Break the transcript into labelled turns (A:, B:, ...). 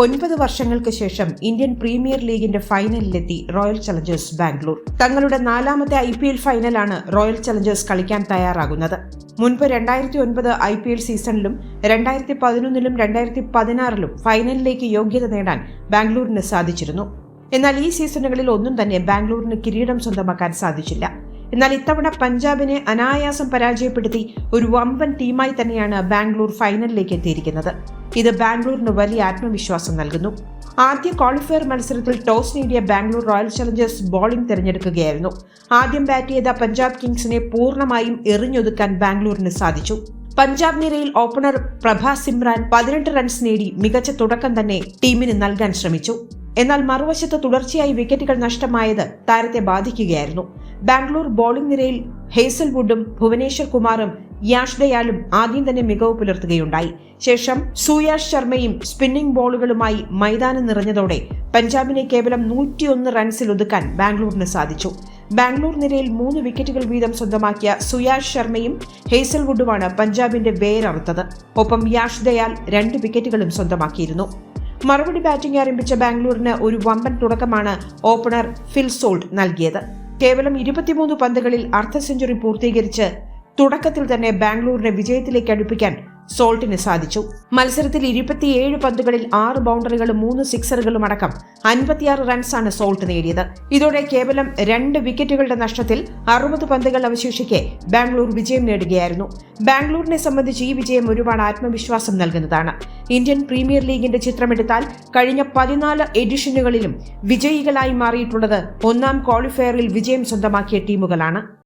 A: ഒൻപത് വർഷങ്ങൾക്ക് ശേഷം ഇന്ത്യൻ പ്രീമിയർ ലീഗിന്റെ ഫൈനലിലെത്തി റോയൽ ചലഞ്ചേഴ്സ് ബാംഗ്ലൂർ. തങ്ങളുടെ നാലാമത്തെ ഐ പി എൽ ഫൈനലാണ് റോയൽ ചലഞ്ചേഴ്സ് കളിക്കാൻ തയ്യാറാകുന്നത്. മുൻപ് രണ്ടായിരത്തി ഒൻപത് ഐ പി എൽ സീസണിലും രണ്ടായിരത്തി പതിനൊന്നിലും രണ്ടായിരത്തി പതിനാറിലും ഫൈനലിലേക്ക് യോഗ്യത നേടാൻ ബാംഗ്ലൂരിന് സാധിച്ചിരുന്നു. എന്നാൽ ഈ സീസണുകളിൽ ഒന്നും തന്നെ ബാംഗ്ലൂരിന് കിരീടം സ്വന്തമാക്കാൻ സാധിച്ചില്ല. എന്നാൽ ഇത്തവണ പഞ്ചാബിനെ അനായാസം പരാജയപ്പെടുത്തി ഒരു വമ്പൻ ടീമായി തന്നെയാണ് ബാംഗ്ലൂർ ഫൈനലിലേക്ക് എത്തിയിരിക്കുന്നത്. ഇത് ബാംഗ്ലൂരിന് വലിയ ആത്മവിശ്വാസം നൽകുന്നു. ആദ്യ ക്വാളിഫയർ മത്സരത്തിൽ ടോസ് നേടിയ ബാംഗ്ലൂർ റോയൽ ചലഞ്ചേഴ്സ് ബോളിംഗ് തിരഞ്ഞെടുക്കുകയായിരുന്നു. ആദ്യം ബാറ്റ് ചെയ്ത പഞ്ചാബ് കിങ്സിനെ പൂർണമായും എറിഞ്ഞൊതുക്കാൻ ബാംഗ്ലൂരിന് സാധിച്ചു. പഞ്ചാബ് നിരയിൽ ഓപ്പണർ പ്രഭാസ് സിമ്രാൻ പതിനെട്ട് റൺസ് നേടി മികച്ച തുടക്കം തന്നെ ടീമിന് നൽകാൻ ശ്രമിച്ചു. എന്നാൽ മറുവശത്ത് തുടർച്ചയായി വിക്കറ്റുകൾ നഷ്ടമായത് താരത്തെ ബാധിക്കുകയായിരുന്നു. ബാംഗ്ലൂർ ബോളിംഗ് നിരയിൽ ഹേസൽവുഡും ഭുവനേശ്വർ കുമാറും യാഷ് ദയാലും ആദ്യം തന്നെ മികവ് പുലർത്തുകയുണ്ടായി. ശേഷം സുയാഷ് ശർമ്മയും സ്പിന്നിംഗ് ബോളുകളുമായി മൈതാനം നിറഞ്ഞതോടെ പഞ്ചാബിനെ കേവലം നൂറ്റിയൊന്ന് റൺസിൽ ഒതുക്കാൻ ബാംഗ്ലൂരിന് സാധിച്ചു. ബാംഗ്ലൂർ നിരയിൽ മൂന്ന് വിക്കറ്റുകൾ വീതം സ്വന്തമാക്കിയ സുയാഷ് ശർമ്മയും ഹേസൽവുഡുമാണ് പഞ്ചാബിന്റെ വേരറുത്തത്. ഒപ്പം യാഷ് ദയാൽ രണ്ട് വിക്കറ്റുകളും സ്വന്തമാക്കിയിരുന്നു. മറുപടി ബാറ്റിംഗ് ആരംഭിച്ച ബാംഗ്ലൂരിന് ഒരു വമ്പൻ തുടക്കമാണ് ഓപ്പണർ ഫിൽ നൽകിയത്. കേവലം ഇരുപത്തിമൂന്ന് പന്തുകളിൽ അർദ്ധ സെഞ്ചുറി പൂർത്തീകരിച്ച് തുടക്കത്തിൽ തന്നെ ബാംഗ്ലൂരിനെ വിജയത്തിലേക്ക് അടുപ്പിക്കാൻ സോൾട്ടിന് സാധിച്ചു. മത്സരത്തിൽ ഇരുപത്തിയേഴ് പന്തുകളിൽ ആറ് ബൗണ്ടറികളും മൂന്ന് സിക്സറുകളും അടക്കം അൻപത്തിയാറ് റൺസാണ് സോൾട്ട് നേടിയത്. ഇതോടെ കേവലം രണ്ട് വിക്കറ്റുകളുടെ നഷ്ടത്തിൽ അറുപത് പന്തുകൾ അവശേഷിക്കെ ബാംഗ്ലൂർ വിജയം നേടുകയായിരുന്നു. ബാംഗ്ലൂരിനെ സംബന്ധിച്ച് ഈ വിജയം ഒരുപാട് ആത്മവിശ്വാസം നൽകുന്നതാണ്. ഇന്ത്യൻ പ്രീമിയർ ലീഗിന്റെ ചിത്രമെടുത്താൽ കഴിഞ്ഞ പതിനാല് എഡിഷനുകളിലും വിജയികളായി മാറിയിട്ടുള്ളത് ഒന്നാം ക്വാളിഫയറിൽ വിജയം സ്വന്തമാക്കിയ ടീമുകളാണ്.